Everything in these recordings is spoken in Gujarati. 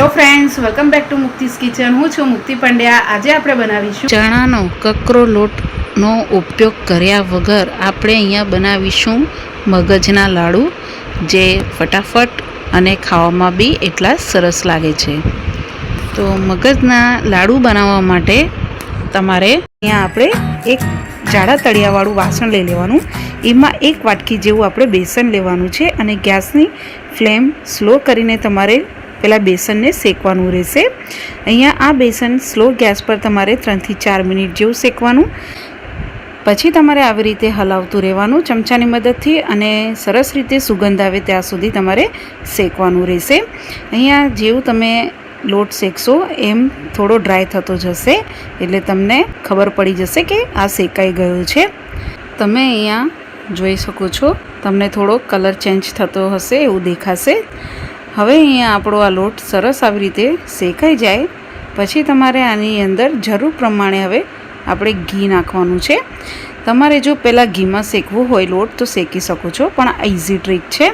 Hello friends welcome back to Mukti's kitchen હું છું મુક્તિ પંડ્યા. આજે આપણે બનાવીશું ચણાનો કકરો લોટનો ઉપયોગ કર્યા વગર આપણે અહીંયા બનાવીશું મગજના લાડુ, જે ફટાફટ અને ખાવામાં બી એટલા સરસ લાગે છે. તો મગજના લાડુ બનાવવા માટે તમારે અહીંયા આપણે એક જાડા તળિયાવાળું વાસણ લઈ લેવાનું. એમાં એક વાટકી જેવું આપણે બેસન લેવાનું છે અને ગેસની ફ્લેમ સ્લો કરીને તમારે પહેલાં બેસનને શેકવાનું રહેશે. અહીંયા આ બેસન સ્લો ગેસ પર તમારે ત્રણથી ચાર મિનિટ જેવું શેકવાનું. પછી તમારે આવી રીતે હલાવતું રહેવાનું ચમચાની મદદથી અને સરસ રીતે સુગંધ આવે ત્યાં સુધી તમારે શેકવાનું રહેશે. અહીંયા જેવું તમે લોટ શેકશો એમ થોડો ડ્રાય થતો જશે એટલે તમને ખબર પડી જશે કે આ શેકાઈ ગયો છે. તમે અહીંયા જોઈ શકો છો તમને થોડો કલર ચેન્જ થતો હશે એવું દેખાશે. હવે અહીંયા આપણો આ લોટ સરસ આવી રીતે શેકાઈ જાય. પછી તમારે આની અંદર જરૂર પ્રમાણે હવે આપણે ઘી નાખવાનું છે. તમારે જો પહેલાં ઘીમાં શેકવું હોય લોટ તો શેકી શકો છો, પણ આ ઇઝી ટ્રીક છે.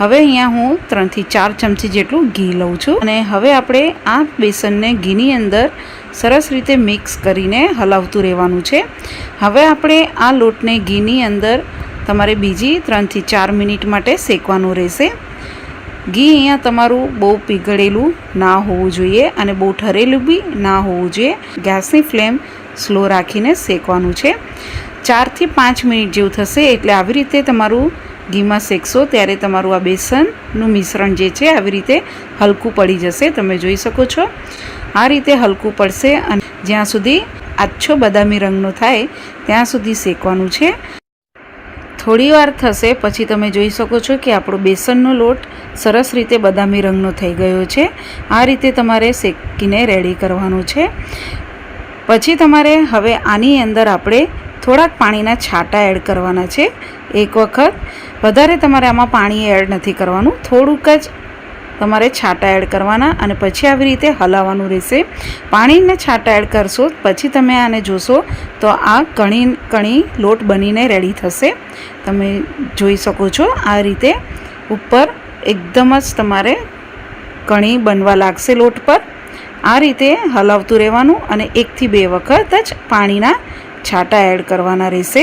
હવે અહીંયા હું ત્રણથી ચાર ચમચી જેટલું ઘી લઉં છું અને હવે આપણે આ બેસનને ઘીની અંદર સરસ રીતે મિક્સ કરીને હલાવતું રહેવાનું છે. હવે આપણે આ લોટને ઘીની અંદર તમારે બીજી ત્રણથી ચાર મિનિટ માટે શેકવાનું રહેશે. ઘી અહીંયા તમારું બહુ પીગળેલું ના હોવું જોઈએ અને બહુ ઠરેલું બી ના હોવું જોઈએ. ગેસની ફ્લેમ સ્લો રાખીને શેકવાનું છે. ચારથી પાંચ મિનિટ જેવું થશે એટલે આવી રીતે તમારું ઘીમાં શેકશો ત્યારે તમારું આ બેસનનું મિશ્રણ જે છે આવી રીતે હલકું પડી જશે. તમે જોઈ શકો છો. આ રીતે હલકું પડશે અને જ્યાં સુધી આછો બદામી રંગનો થાય ત્યાં સુધી શેકવાનું છે. થોડી વાર થશે, પછી તમે જોઈ શકો છો કે આપણો બેસનનો લોટ સરસ રીતે બદામી રંગનો થઈ ગયો છે. આ રીતે તમારે શેકીને રેડી કરવાનું છે. પછી તમારે હવે આની અંદર આપણે થોડાક પાણીના છાંટા એડ કરવાના છે. એક વખત. વધારે તમારે આમાં પાણી એડ નથી કરવાનું. થોડુંક જ તમારે છાંટા એડ કરવાના અને પછી આવી રીતે હલાવવાનું રહેશે. પાણીને છાંટા એડ કરશો, પછી તમે આને જોશો તો આ કણી કણી લોટ બનીને રેડી થશે. તમે જોઈ શકો છો આ રીતે ઉપર એકદમ જ તમારે કણી બનવા લાગશે લોટ પર. આ રીતે હલાવતું રહેવાનું અને એકથી બે વખત જ પાણીના છાંટા એડ કરવાના રહેશે.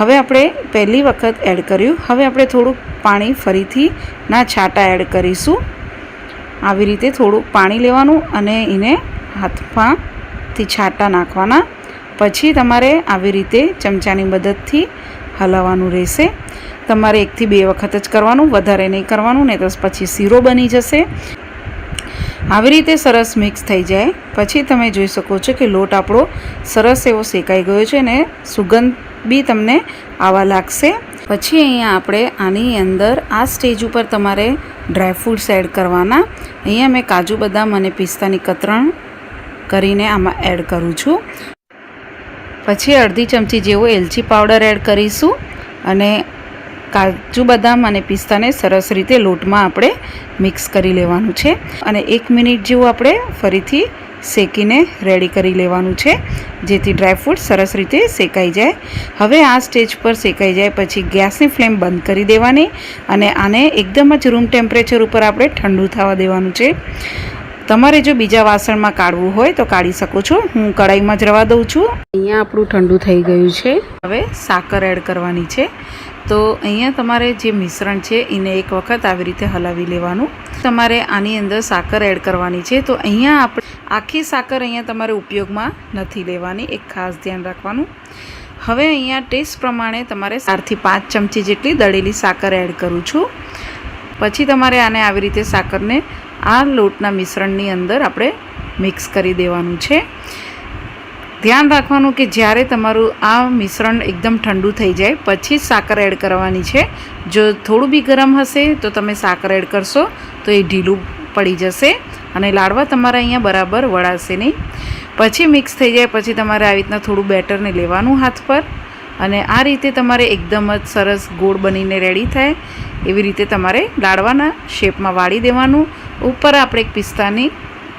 હવે આપણે પહેલી વખત એડ કર્યું. હવે આપણે થોડુંક પાણી ફરીથી ના છાંટા એડ કરીશું. આવી રીતે થોડુંક પાણી લેવાનું અને એને હાથમાંથી છાંટા નાખવાના. પછી તમારે આવી રીતે ચમચાની મદદથી હલાવવાનું રહેશે. તમારે એકથી બે વખત જ કરવાનું, વધારે નહીં કરવાનું, ને તો પછી શીરો બની જશે. આવી રીતે સરસ મિક્સ થઈ જાય. પછી તમે જોઈ શકો છો કે લોટ આપણો સરસ એવો શેકાઈ ગયો છે અને સુગંધ બી તમને આવા લાગશે. પછી અહીંયા આપણે આની અંદર આ સ્ટેજ ઉપર તમારે ડ્રાયફ્રૂટ્સ એડ કરવાના. અહીંયા મેં કાજુ બદામ અને પિસ્તાની કતરણ કરીને આમાં એડ કરું છું. પછી અડધી ચમચી જેવો એલચી પાવડર એડ કરીશું અને કાજુ બદામ અને પિસ્તાને સરસ રીતે લોટમાં આપણે મિક્સ કરી લેવાનું છે. અને એક મિનિટ જેવું આપણે ફરીથી શેકીને રેડી કરી લેવાનું છે, જેથી ડ્રાયફ્રૂટ સરસ રીતે શેકાઈ જાય. હવે આ સ્ટેજ પર શેકાઈ જાય પછી ગેસની ફ્લેમ બંધ કરી દેવાની અને આને એકદમ જ રૂમ ટેમ્પરેચર ઉપર આપણે ઠંડુ થવા દેવાનું છે. તમારે જો બીજા વાસણમાં કાઢવું હોય તો કાઢી શકો છો. હું કઢાઈમાં જ રવા દઉં છું. અહીંયા આપણું ઠંડુ થઈ ગયું છે. હવે સાકર એડ કરવાની છે. તો અહીંયા તમારે જે મિશ્રણ છે એને એક વખત આવી રીતે હલાવી લેવાનું. તમારે આની અંદર સાકર એડ કરવાની છે. તો અહીંયા આપણે આખી સાકર અહીંયા તમારે ઉપયોગમાં નથી લેવાની. એક ખાસ ધ્યાન રાખવાનું. હવે અહીંયા ટેસ્ટ પ્રમાણે તમારે ચારથી પાંચ ચમચી જેટલી દળેલી સાકર એડ કરું છું. પછી તમારે આને આવી રીતે સાકરને આ લોટના મિશ્રણની અંદર આપણે મિક્સ કરી દેવાનું છે. ધ્યાન રાખવાનું કે જ્યારે તમારું આ મિશ્રણ એકદમ ઠંડુ થઈ જાય, પછી જ સાકર એડ કરવાની છે. જો થોડું બી ગરમ હશે તો તમે સાકર એડ કરશો તો એ ઢીલું પડી જશે અને લાડવા તમારા અહીંયા બરાબર વળાશે નહીં. પછી મિક્સ થઈ જાય, પછી તમારે આવી રીતના થોડું બેટરને લેવાનું હાથ પર. અને આ રીતે તમારે એકદમ જ સરસ ગોળ બનીને રેડી થાય. એવી રીતે તમારે લાડવાના શેપમાં વાળી દેવાનું. ઉપર આપણે એક પિસ્તાની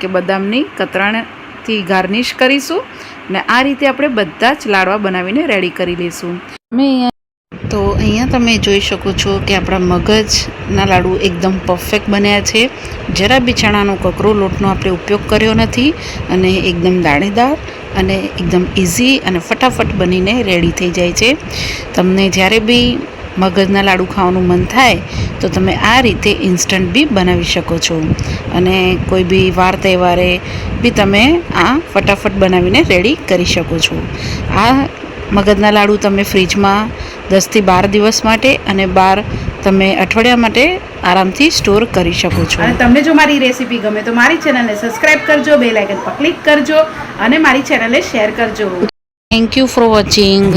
કે બદામની કતરાણથી ગાર્નિશ કરીશું અને આ રીતે આપણે બધા જ લાડવા બનાવીને રેડી કરી લઈશું અમે અહીંયા તો અહીંયા તમે જોઈ શકો છો કે આપણા મગજના લાડુ એકદમ પરફેક્ટ બન્યા છે. જરા બી કકરો લોટનો આપણે ઉપયોગ કર્યો નથી અને એકદમ દાણેદાર અને એકદમ ઇઝી અને ફટાફટ બનીને રેડી થઈ જાય છે. તમને જ્યારે બી મગજના લાડુ ખાવાનું મન થાય, તો તમે આ રીતે ઇન્સ્ટન્ટ બી બનાવી શકો છો. અને કોઈ બી વાર તહેવારે બી તમે આ ફટાફટ બનાવીને રેડી કરી શકો છો. આ મગજના લાડુ તમે ફ્રીજમાં દસથી બાર દિવસ માટે અને બાર તમે અઠવાડિયા માટે આરામથી સ્ટોર કરી શકો છો. અને તમને જો મારી રેસીપી ગમે તો મારી ચેનલને સબસ્ક્રાઇબ કરજો બે લાઇકન પર ક્લિક કરજો અને મારી ચેનલને શેર કરજો. Thank you for watching